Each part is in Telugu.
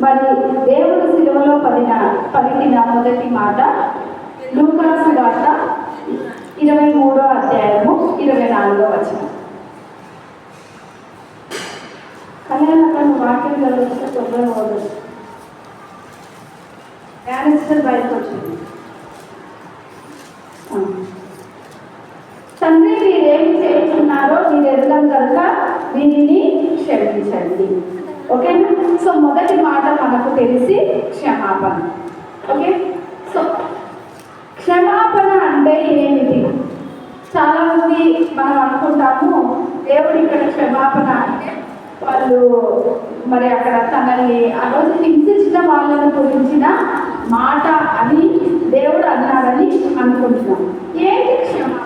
మరి దేవుడు శిలువలో పలిన పలికిన మొదటి మాట లూకాసు వార్త ఇరవై మూడో అధ్యాయము ఇరవై నాలుగో వచనం. కళ్యాణ వాక్యం జరుగుతున్న తొంభై మూడు క్యారెక్టర్ బయటకు వచ్చింది. తండ్రి మీరేమి చేస్తున్నారో మీరు ఎదగం కనుక? దీనిని క్షమించండి. ఓకేనా సో మొదటి మాట మనకు తెలిసి క్షమాపణ. ఓకే సో క్షమాపణ అంటే ఏమిటి? చాలామంది మనం అనుకుంటాము దేవుడు ఇక్కడ క్షమాపణ అంటే వాళ్ళు మరి అక్కడ తనని ఆ రోజు హింసించిన వాళ్ళను గురించిన మాట అని దేవుడు అన్నాడని అనుకుంటున్నాం. ఏంటి క్షమాపణ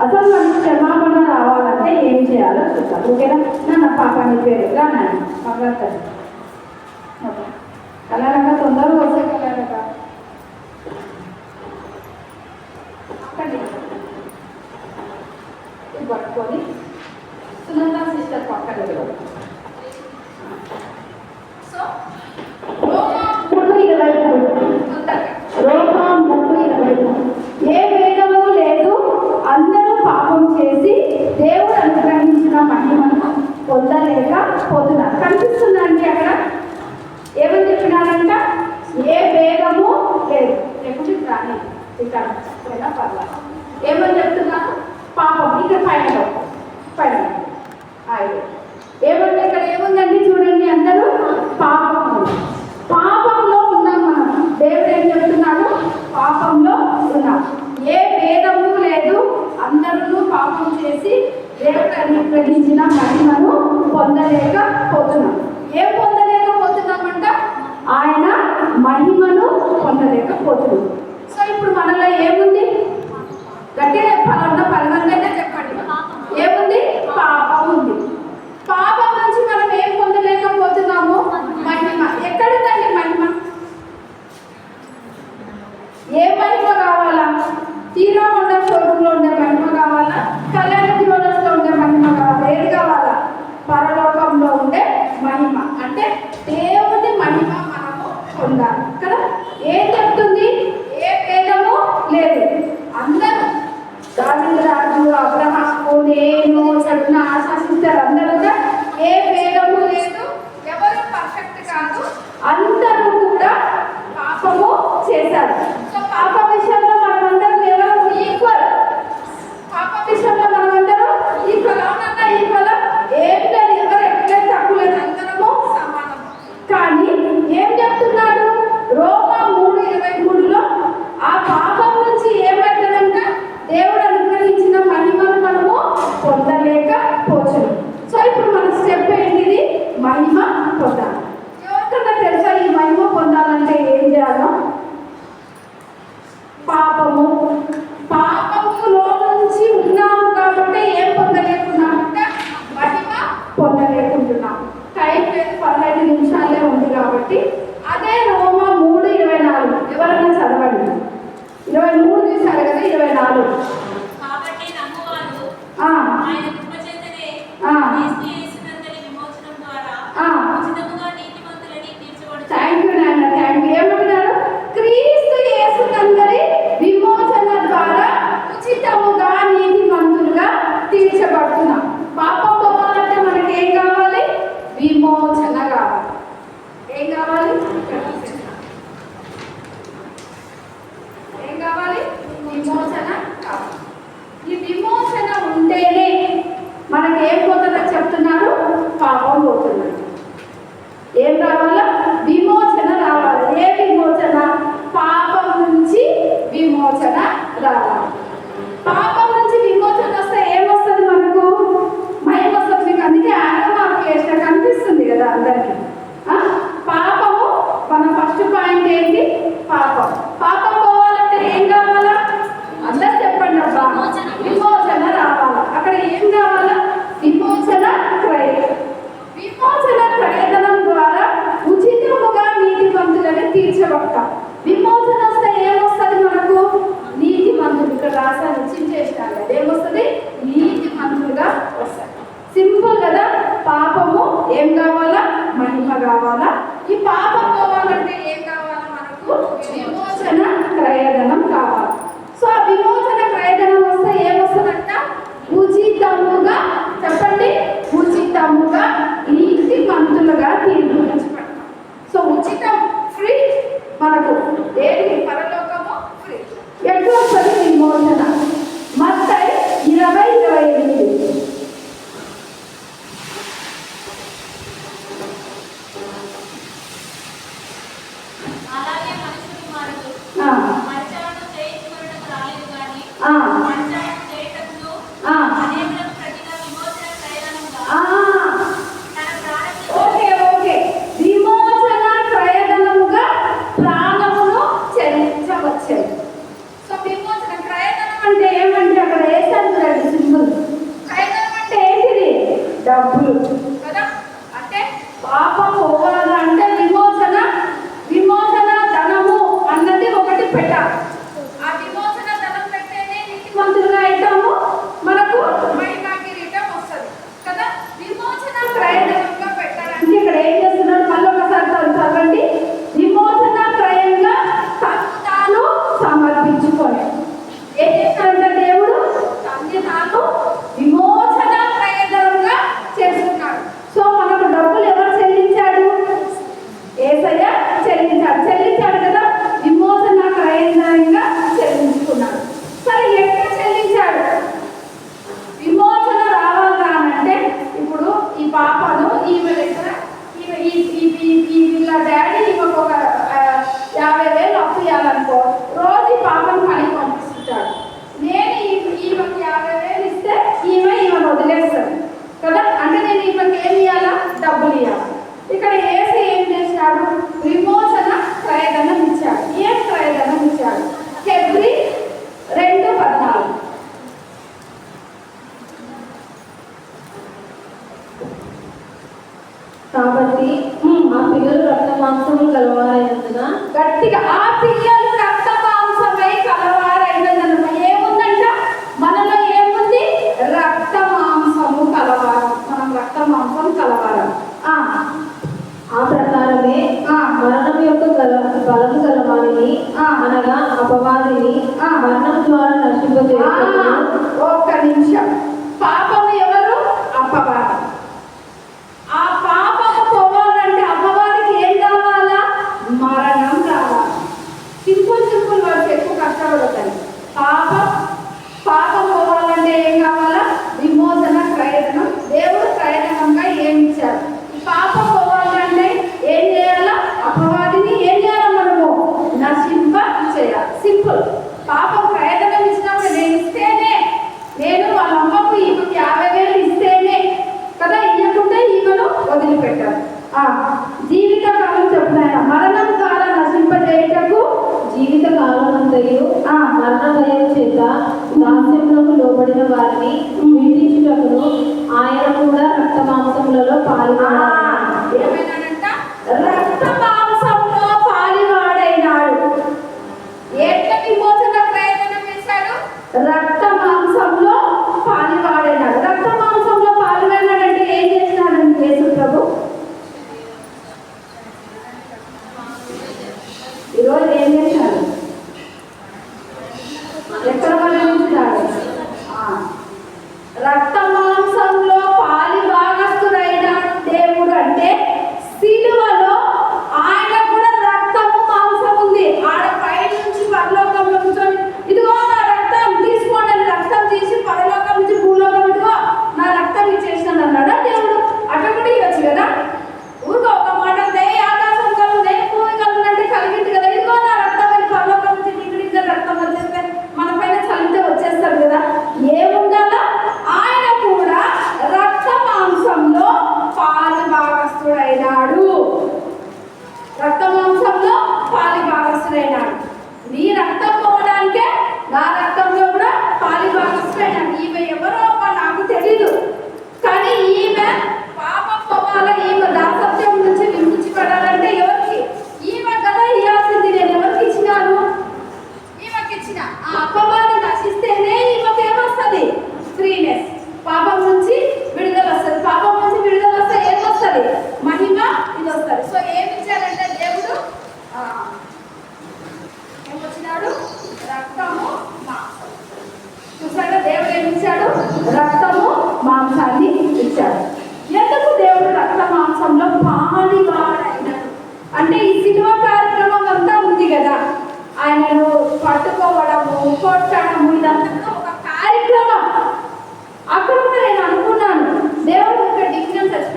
అసలు మనకి క్షమాపణ రావాలంటే ఏం చేయాలో చూద్దాం. ఓకేనా? నా పాపని పేరు రానండి మాట్లాడతాను. కళారక తొందరగా వస్తే కళారక పట్టుకొని సునంద సిస్టర్ పక్కన సో Đọc? కాబట్టి ఆ పిల్లలు రక్త మాంసం కలవారైనందున గట్టిగా ఆ పిల్లలు రక్త మాంసమే కలవారైనందున ఏముందంట? మనలో ఏముంది? రక్త మాంసము కలవారం. మనం రక్త మాంసం కలవారం. ఆ ప్రకారమే మరణం యొక్క గల బలము గలవారిని అనగా అపవాదిని మరణం ద్వారా నశింపజేయాలి ఒక్క నిమిషం. കഷ്ടപ്പെടുത്തൽ പാപം Allah.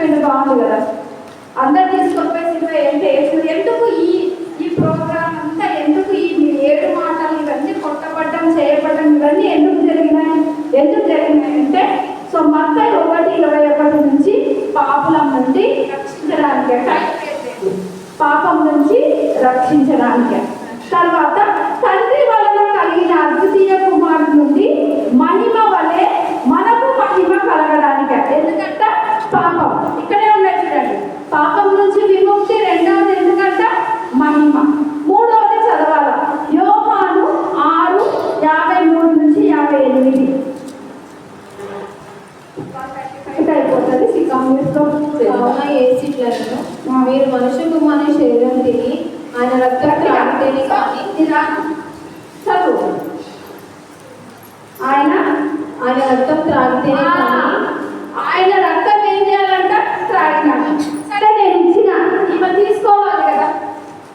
డిగ్రీ బాగుంది కదా? అందరు తీసుకొని సినిమా ఏంటి వేసింది? ఎందుకు ఈ ఈ ప్రోగ్రామ్ అంతా ఎందుకు ఈ ఏడు మాటలు ఇవన్నీ కొట్టబడ్డం చేయబడ్డం ఇవన్నీ ఎందుకు జరిగినాయి? ఎందుకు జరిగినాయి అంటే సో మత్త ఒకటి ఇరవై ఒకటి నుంచి పాపుల నుండి రక్షించడానికి పాపం నుంచి రక్షించడానికి. తర్వాత తండ్రి వలన కలిగిన అద్వితీయ కుమారుడు నుండి మహిమ వలె మనకు మహిమ కలగడానికి ఎందుకంట పాపం ఇక్కడే ఉన్నాయి చూడండి పాపం నుంచి విముక్తి రెండవది ఎందుకంట మహిమ మూడవది చదవాల యోహాను ఆరు యాభై మూడు నుంచి యాభై ఎనిమిది ఇక అయిపోతుంది సికాంగ్రెస్లో కావున ఏసిట్లను మీరు మనుష్య కుమారుని శరీరం తిని ఆయన రక్తం త్రాగితేనే కానీ ఇలా చదువు ఆయన ఆయన రక్తం త్రాగితేనే కానీ ఆయన రక్తం ఏం చేయాలంట త్రాగినాడు సరే నేను ఇచ్చిన ఈమె తీసుకోవాలి కదా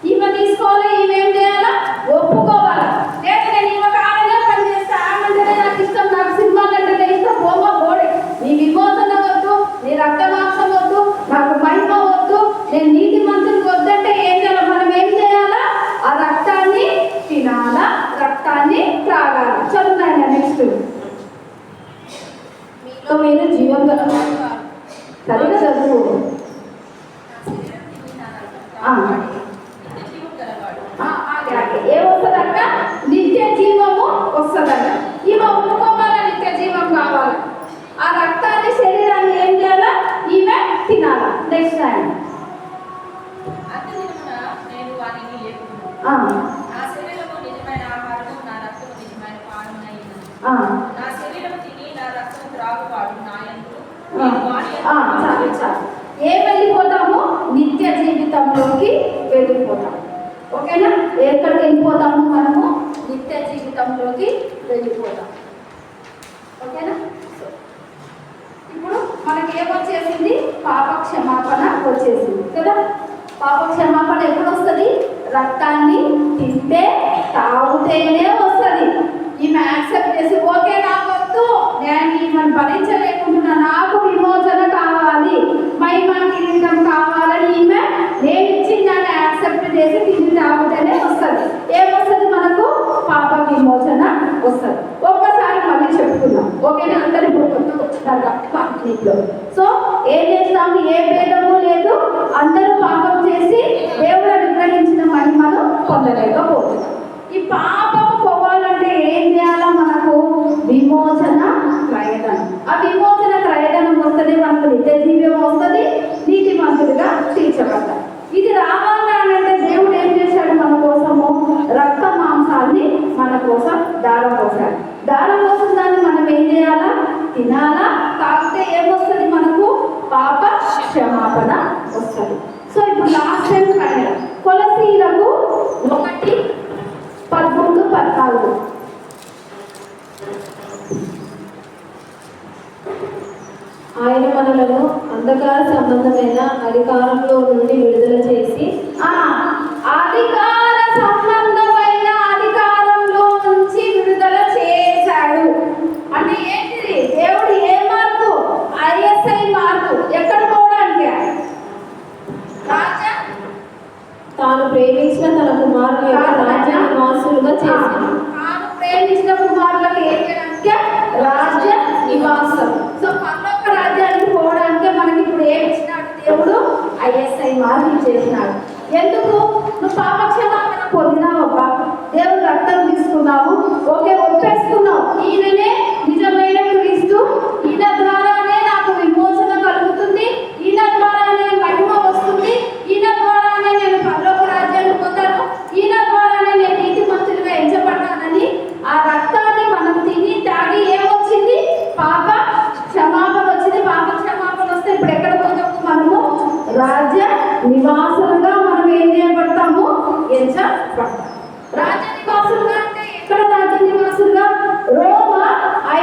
ఈమె తీసుకోవాలి ఈమె ఏం చేయాలా ఒప్పుకోవాలి లేదు నేను ఈమె కావాలనే పని చేస్తా ఆమె నాకు ఇష్టం నాకు సినిమాలు అంటే ఇష్టం బొమ్మ బోడే నీ విమోచన వద్దు నీ రక్తమాంసం వద్దు నాకు మహిమ వద్దు నేను నీతి మంత్రులకు వద్దంటే ఏం చేయాలి మనం ఏం చేయాలా ఆ రక్తాన్ని తినాలా రక్తాన్ని త్రాగాలి చదువునాయన నెక్స్ట్ మీలో మీరు జీవం గల సరిగా చదువు ఆ. ఆ, ఆగే, ఆగే. ఏం వస్తుందంట నిత్య జీవము వస్తుందంట ఈమె ఒప్పుకోవాల నిత్య జీవం కావాలి ఆ రక్తాన్ని శరీరాన్ని ఏం చేయాలా ఈమె తినాలా నెక్స్ట్ టైం అంతదినమున నేను వారిని లేపుదును. ఆ, నా శరీరము నిజమైన ఆహారము నా రక్తము నిజమైన పానమునైనది ఆ, నా శరీరము తిని నా రక్తము త్రాగువాడు నా యందు ఆ, నేను వాని ఆ, యందు చాలు చాలు. ఏ వెళ్ళిపోతాము నిత్య జీవితంలోకి వెళ్ళిపోతాం. ఓకేనా? ఎక్కడికి వెళ్ళిపోతాము మనము నిత్య జీవితంలోకి వెళ్ళిపోతాం. ఓకేనా? సో, ఇప్పుడు మనకి ఏమొచ్చేసింది? పాప క్షమాపణ వచ్చేసింది కదా? పాప క్షమాపణ ఎప్పుడు వస్తుంది రక్తాన్ని తింటే తాగుతేనే వస్తుంది. ఈమె యాక్సెప్ట్ చేసి వద్దు. నేను ఈమెను భరించలేకుంటున్నా. నాకు విమోచన కావాలి. మహిమ కిరీటం కావాలని ఈమె నేను ఇచ్చిన దాన్ని యాక్సెప్ట్ చేసి తిని తాగుతేనే వస్తుంది. ఏమొస్తుంది మనకు? పాప విమోచన వస్తుంది. ఒక్కసారి మళ్ళీ చెప్పుకుందాం. ఓకేనా? అందరి గుర్తుకు వచ్చినాక సో ఏం చేస్తాము? ఏ భేదము లేదు. అందరూ పాపం చేసి దేవుడు అనుగ్రహించిన మహిమను పొందలేకపోతున్నాం. ఈ పాపము పోవాలంటే ఏం చేయాలా మనకు విమోచన క్రయదనం ఆ విమోచన క్రయదనం వస్తుంది మనకు నిత్య జీవ్యం వస్తుంది నీతి మంతుడిగా తీర్చబడతాం ఇది రావాలా అని అంటే దేవుడు ఏం చేశాడు మన కోసము రక్త మాంసాన్ని మన కోసం దారం పోసాడు దారం పోసిన దాన్ని మనం ఏం చేయాలా తినాలా తాగితే ఏమొస్తుంది మనకు పాప ఆపద వస్తుంది. సో ఇప్పుడు లాస్ట్ టైం కన్నడ కొలసీలకు ఒకటి పదమూడు పద్నాలుగు. ఆయన మనలను అంధకార సంబంధమైన అధికారంలో నుండి విడుదల చేసి ఆ అధికార సంబంధమైన అధికారంలో నుంచి విడుదల చేశాడు అంటే ఏంటిది దేవుడు ఏ మార్పు ఐఎస్ఐ మార్పు ఎక్కడ పోవడానికి రాజా తాను ప్రేమించిన తన కుమారుని యొక్క రాజ్య నివాసులుగా చేశాను తాను ప్రేమించిన కుమారులకు ఏం చేయడానికి రాజ్య నివాసం సో పరలోక రాజ్యానికి పోవడానికి మనకి ఇప్పుడు ఏమి ఇచ్చినాడు దేవుడు ఐఎస్ఐ మార్పు చేసినాడు ఎందుకు? నువ్వు పాపక్షమాపణ పొందినావబ్బా. దేవుడు రక్తం తీసుకున్నావు. ఓకే ఒప్పేసుకున్నావు. ఈయననే నిజమైన క్రీస్తు ఈయన ద్వారానే నాకు విమోచన కలుగుతుంది. ఈయన ద్వారానే మహిమ వస్తుంది. ఈయన ద్వారానే నేను పరలోక రాజ్యాన్ని పొందాను. ఈయన ద్వారానే నేను నీతి మంత్రులుగా ఎంచబడ్డానని ఆ రక్తాన్ని మనం తిని తాగి ఏమొచ్చింది? పాప క్షమాపణ వచ్చింది. పాప క్షమాపణ వస్తే ఇప్పుడు ఎక్కడ పోతాము మనము? రాజ్య నివాసంగా మనం ఏం చేయబడతాము? ఎంచబడతాము రాజ నివాసంగా అంటే ఎక్కడ రాజ నివాసులుగా రోమ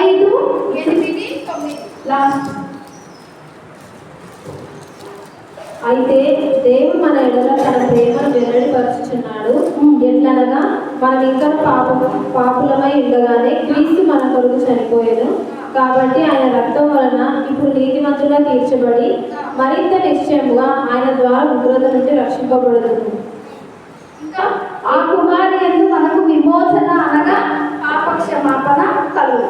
ఐదు ఎనిమిది తొమ్మిది. లాస్ట్. అయితే దేవుడు మన ఎడల తన ప్రేమను వెల్లడిపరుచుచున్నాడు. ఎట్లనగా మనం ఇంకా పాప పాపులమై ఉండగానే క్రీస్తు మన కొరకు చనిపోయాను కాబట్టి ఆయన రక్తం వలన ఇప్పుడు నీతిమంతుగా తీర్చబడి మరింత నిశ్చయముగా ఆయన ద్వారా ఉగ్రత నుంచి రక్షింపబడదు ఇంకా ఆ కుమారి మనకు విమోచన అనగా పాపక్షమాపణ కలుగు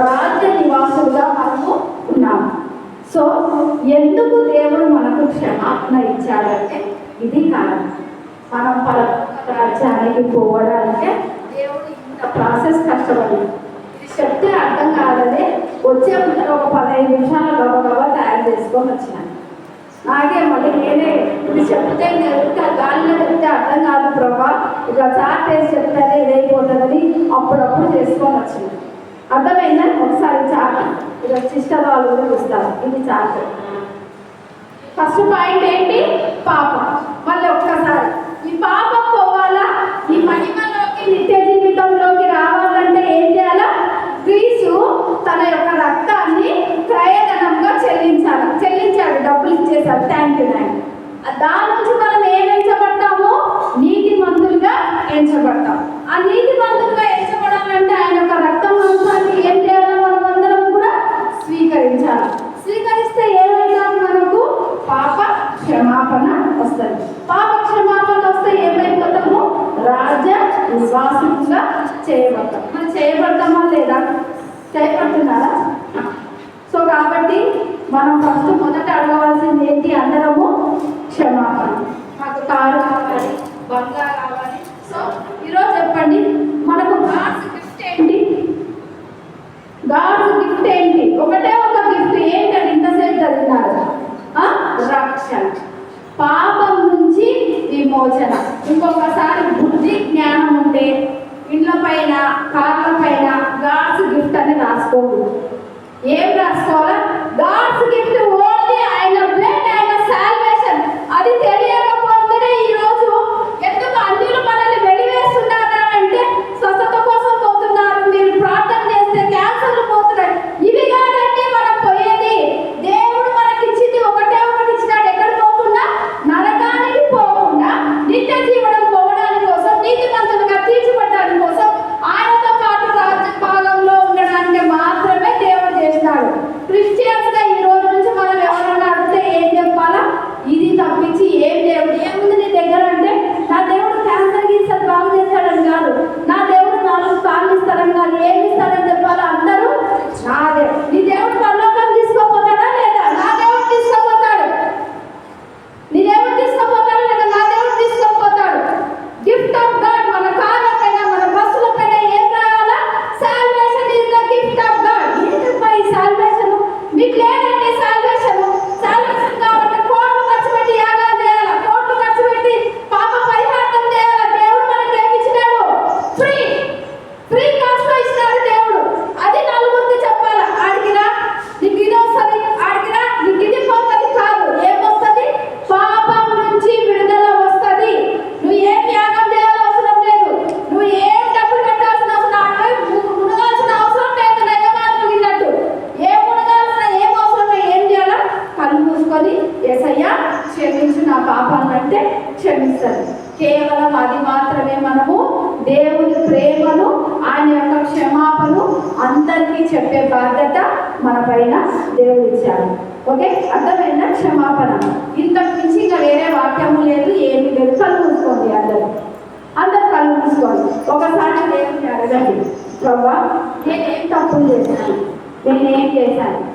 రాజ్య నివాసులుగా మనము ఉన్నాము. సో ఎందుకు దేవుడు మనకు క్షమాపణ ఇచ్చాడంటే ఇది కారణం. మనం పర రాజ్యానికి పోవడానికే దేవుడు ఇంత ప్రాసెస్ కష్టపడింది ఇది చెప్తే అర్థం కాదనే వచ్చే ఒక పదహైదు నిమిషాల గబగబా తయారు చేసుకొని వచ్చినాను. అలాగే మళ్ళీ నేనే ఇది చెప్తే ఇంకా గాలిలో చెప్తే అర్థం కాదు ప్రభా. ఇక చాట్ వేసి చెప్తానే ఇదైపోతుందని అప్పుడప్పుడు చేసుకొని వచ్చినాను. అర్థమైందా? ఒకసారి చార్ట్ ఇలా సిస్టర్ వాళ్ళు కూడా చూస్తారు ఇది చార్ట్ ఫస్ట్ పాయింట్ ఏంటి? పాప. మళ్ళీ ఒక్కసారి. మనం ఫస్ట్ మొదట అడగవలసింది ఏంటి? అందరము క్షమాపణ. మాకు కారు కావాలి బంగా కావాలి. సో ఈరోజు చెప్పండి మనకు గాడ్స్ గిఫ్ట్ ఏంటి? గాడ్స్ గిఫ్ట్ ఏంటి? ఒకటే ఒక గిఫ్ట్ ఏంటంటే ఇంతసేపు చదివినారు రక్షణ. పాపం నుంచి విమోచన. ఇంకొకసారి బుద్ధి జ్ఞానం ఉంటే ఇండ్ల పైన కార్ల పైన గాడ్స్ గిఫ్ట్ అని రాసుకోకూడదు. ఏం రాసుకోవాలా? God's చెప్పే బాధ్యత మన పైన దేవుడు ఇచ్చాడు. ఓకే? అర్థమైన క్షమాపణ. ఇంతకు మించి ఇంకా వేరే వాక్యము లేదు ఏమీ లేదు. కలుపుకోండి మూసుకోండి అందరూ. అందరు కలుపుకోండి ఒకసారి దేవుడిని అడగండి. ప్రభా నేనేం తప్పులు చేశాను? నేనేం చేశాను?